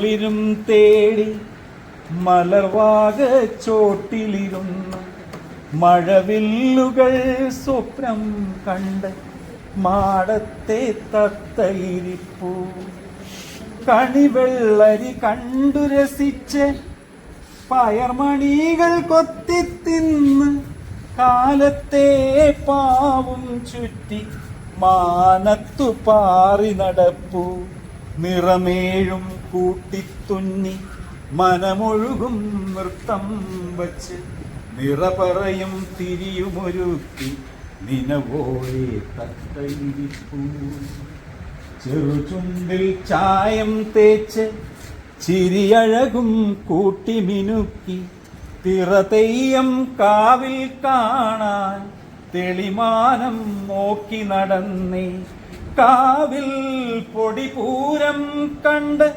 കുളിരും തേടി മലർവാക ചോട്ടിലിരുന്ന് മഴവില്ലുകൾ സ്വപ്നം കണ്ട് മാടത്തെ തത്തയിരിപ്പൂ. കണിവെള്ളരി കണ്ടു രസിച്ച് പയർമണികൾ കൊത്തിത്തിന്ന് കാലത്തെ പാവും ചുറ്റി മാനത്തു പാറി നടപ്പു. നിറമേഴും കൂട്ടിത്തുന്നി മനമൊഴുകും നൃത്തം വച്ച് നിറപറയും തിരിയുമൊരുക്കി നിനവോടെ തട്ടയിരിപ്പൂ ചെറുചുണ്ടിൽ ചായം തേച്ച് ചിരിയഴകും കൂട്ടി മിനുക്കി തിറതെയ്യം കാവിൽ കാണാൻ തെളിമാനം നോക്കി നടന്നേ. കാവിൽ പൊടിപൂരം കണ്ട്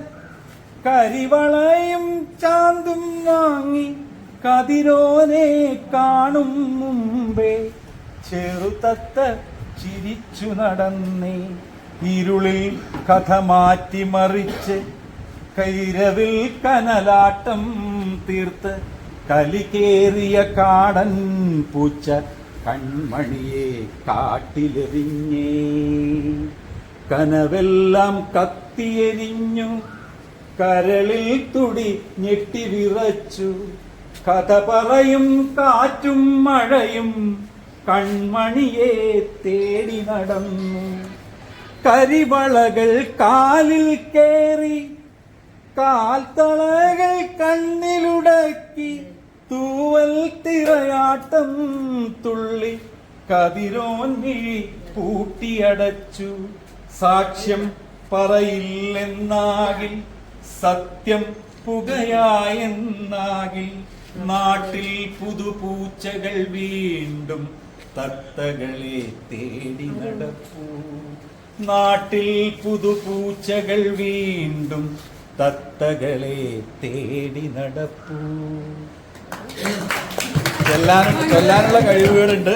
കരിവളയും ചാന്തും വാങ്ങി കതിരോനെ കാണും മുമ്പേ. ചെറുതത്ത ചിരിച്ചു നടന്നേ. ഇരുളിൽ കഥ മാറ്റിമറിച്ച് കൈരവിൽ കനലാട്ടം തീർത്ത് കലികേറിയ കാടൻ പൂച്ച കൺമണിയെ കാട്ടിലെറിഞ്ഞേ. കനവെല്ലാം കത്തിയെരിഞ്ഞു കരളിൽ തുടി ഞെട്ടി വിറച്ചു. കഥ പറയും കാറ്റും മഴയും കൺമണിയെ തേടി നടന്നു. കരിവളകൾ കാലിൽ കേറി കാൽത്തളകൾ കണ്ണിലുടക്കി തൂവൽ തിറയാട്ടം തുള്ളി കതിരോന്നി പൂട്ടിയടച്ചു. സാക്ഷ്യം പറയില്ലെന്നാകിൽ സത്യം പുകയായെന്നാകിൽ നാട്ടിൽ പുതുപൂച്ചകൾ വീണ്ടും തത്തകളെ തേടി നടപ്പൂ. നാട്ടിൽ പുതുപൂച്ചകൾ വീണ്ടും തത്തകളെ തേടി നടപ്പൂ. ചൊല്ലാനുള്ള കഴിവുകളുണ്ട്.